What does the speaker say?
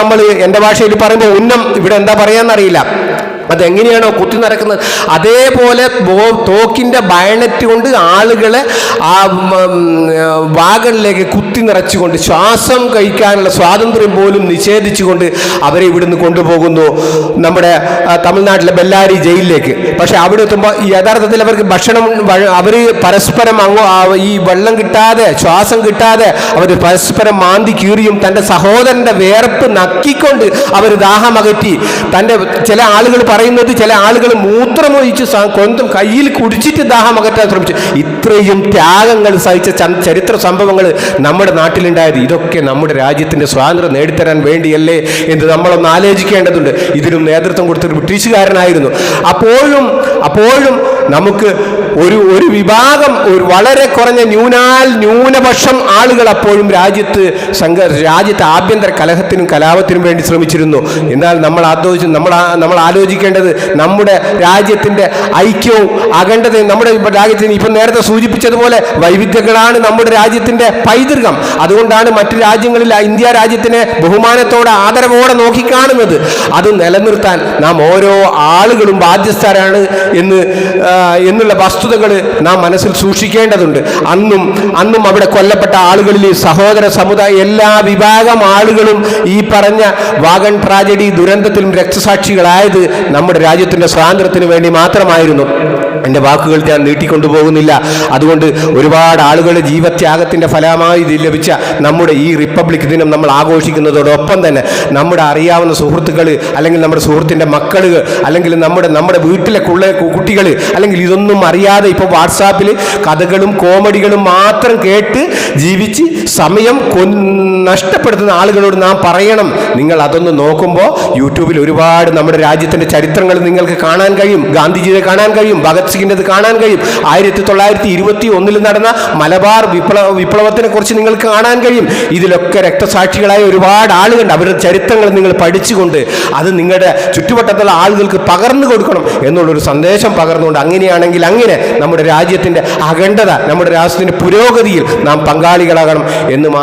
നമ്മൾ എന്റെ ഭാഷയിൽ പറയുമ്പോൾ ഉന്നം ഇവിടെ എന്താ പറയാന്നറിയില്ല. അതെങ്ങനെയാണോ കുത്തി നടക്കുന്നത്? അതേപോലെ തോക്കിന്റെ ബയണറ്റ് കൊണ്ട് ആളുകളെ ആ വാഗണിലേക്ക് കുത്തി നിറച്ചുകൊണ്ട് ശ്വാസം കഴിക്കാനുള്ള സ്വാതന്ത്ര്യം പോലും നിഷേധിച്ചുകൊണ്ട് അവരെ ഇവിടുന്ന് കൊണ്ടുപോകുന്നു നമ്മുടെ തമിഴ്നാട്ടിലെ ബെല്ലാരി ജയിലിലേക്ക്. പക്ഷെ അവിടെ എത്തുമ്പോൾ യഥാർത്ഥത്തിൽ അവർക്ക് ഭക്ഷണം അവർ പരസ്പരം അങ്ങോ ഈ വെള്ളം കിട്ടാതെ ശ്വാസം കിട്ടാതെ അവർ പരസ്പരം മാന്തി കീറിയും തന്റെ സഹോദരന്റെ വേർപ്പ് നക്കിക്കൊണ്ട് അവർ ദാഹമകറ്റി. തന്റെ ചില ആളുകൾ പറയുന്നത് ചില ആളുകൾ മൂത്രമൊഴിച്ച് കൊന്തം കയ്യിൽ കുടിച്ചിട്ട് ദാഹം അകറ്റാൻ ശ്രമിച്ചു. ഇത്രയും ത്യാഗങ്ങൾ സഹിച്ച ചരിത്ര സംഭവങ്ങൾ നമ്മുടെ നാട്ടിലുണ്ടായത്. ഇതൊക്കെ നമ്മുടെ രാജ്യത്തിന്റെ സ്വാതന്ത്ര്യം നേടിത്തരാൻ വേണ്ടിയല്ലേ എന്ന് നമ്മളൊന്ന് ആലോചിക്കേണ്ടതുണ്ട്. ഇതിനും നേതൃത്വം കൊടുത്തൊരു ബ്രിട്ടീഷുകാരനായിരുന്നു. അപ്പോഴും അപ്പോഴും നമുക്ക് ഒരു ഒരു വിഭാഗം ഒരു വളരെ കുറഞ്ഞ ന്യൂനാൽ ന്യൂനപക്ഷം ആളുകൾ അപ്പോഴും രാജ്യത്ത് സംഘ രാജ്യത്ത് ആഭ്യന്തര കലഹത്തിനും കലാപത്തിനും വേണ്ടി ശ്രമിച്ചിരുന്നു. എന്നാൽ നമ്മൾ ആലോചിച്ച് നമ്മൾ നമ്മൾ ആലോചിക്കേണ്ടത് നമ്മുടെ രാജ്യത്തിന്റെ ഐക്യവും അഖണ്ഡതയും നമ്മുടെ രാജ്യത്തിന് ഇപ്പം നേരത്തെ സൂചിപ്പിച്ചതുപോലെ വൈവിധ്യങ്ങളാണ് നമ്മുടെ രാജ്യത്തിന്റെ പൈതൃകം. അതുകൊണ്ടാണ് മറ്റു രാജ്യങ്ങളിൽ ഇന്ത്യ രാജ്യത്തിനെ ബഹുമാനത്തോടെ ആദരവോടെ നോക്കിക്കാണുന്നത്. അത് നിലനിർത്താൻ നാം ഓരോ ആളുകളും ബാധ്യസ്ഥരാണ് എന്ന് എന്നുള്ള വസ്തുതകൾ നാം മനസ്സിൽ സൂക്ഷിക്കേണ്ടതുണ്ട്. അന്നും അന്നും അവിടെ കൊല്ലപ്പെട്ട ആളുകളിൽ സഹോദര സമുദായ എല്ലാ വിഭാഗം ആളുകളും ഈ പറഞ്ഞ വാഗൺ ട്രാജഡി ദുരന്തത്തിലും രക്തസാക്ഷികളായത് നമ്മുടെ രാജ്യത്തിന്റെ സ്വാതന്ത്ര്യത്തിന് വേണ്ടി മാത്രമായിരുന്നു. എന്റെ വാക്കുകൾ ഞാൻ നീട്ടിക്കൊണ്ടുപോകുന്നില്ല. അതുകൊണ്ട് ഒരുപാട് ആളുകൾ ജീവത്യാഗത്തിന്റെ ഫലമായി ലഭിച്ച നമ്മുടെ ഈ റിപ്പബ്ലിക് ദിനം നമ്മൾ ആഘോഷിക്കുന്നതോടൊപ്പം തന്നെ നമ്മുടെ അറിയാവുന്ന സുഹൃത്തുക്കൾ അല്ലെങ്കിൽ നമ്മുടെ സുഹൃത്തിന്റെ മക്കൾ അല്ലെങ്കിൽ നമ്മുടെ നമ്മുടെ വീട്ടിലെ കുള്ള കുട്ടികൾ അല്ലെങ്കിൽ ഇതൊന്നും അറിയാതെ ഇപ്പോൾ വാട്സാപ്പിൽ കഥകളും കോമഡികളും മാത്രം കേട്ട് ജീവിച്ച് സമയം കൊ നഷ്ടപ്പെടുത്തുന്ന ആളുകളോട് നാം പറയണം. നിങ്ങൾ അതൊന്ന് നോക്കുമ്പോൾ യൂട്യൂബിൽ ഒരുപാട് നമ്മുടെ രാജ്യത്തിന്റെ ചരിത്രങ്ങൾ നിങ്ങൾക്ക് കാണാൻ കഴിയും. ഗാന്ധിജിയെ കാണാൻ കഴിയും. ഭഗത് സിംഗിന്റെത് കാണാൻ കഴിയും. ആയിരത്തി തൊള്ളായിരത്തി ഇരുപത്തി ഒന്നിൽ നടന്ന മലബാർ വിപ്ലവ വിപ്ലവത്തിനെ കുറിച്ച് നിങ്ങൾക്ക് കാണാൻ കഴിയും. ഇതിലൊക്കെ രക്തസാക്ഷികളായ ഒരുപാട് ആളുകളുണ്ട് അവരുടെ ചരിത്രങ്ങൾ നിങ്ങൾ പഠിച്ചുകൊണ്ട് അത് നിങ്ങളുടെ ചുറ്റുവട്ടത്തുള്ള ആളുകൾക്ക് പകർന്നു കൊടുക്കണം എന്നുള്ളൊരു സന്ദേശം പകർന്നുകൊണ്ട് അങ്ങനെയാണെങ്കിൽ അങ്ങനെ നമ്മുടെ രാജ്യത്തിന്റെ അഖണ്ഡത നമ്മുടെ രാജ്യത്തിന്റെ പുരോഗതിയിൽ നാം പങ്കാളികളാകണം എന്ന് മാത്രം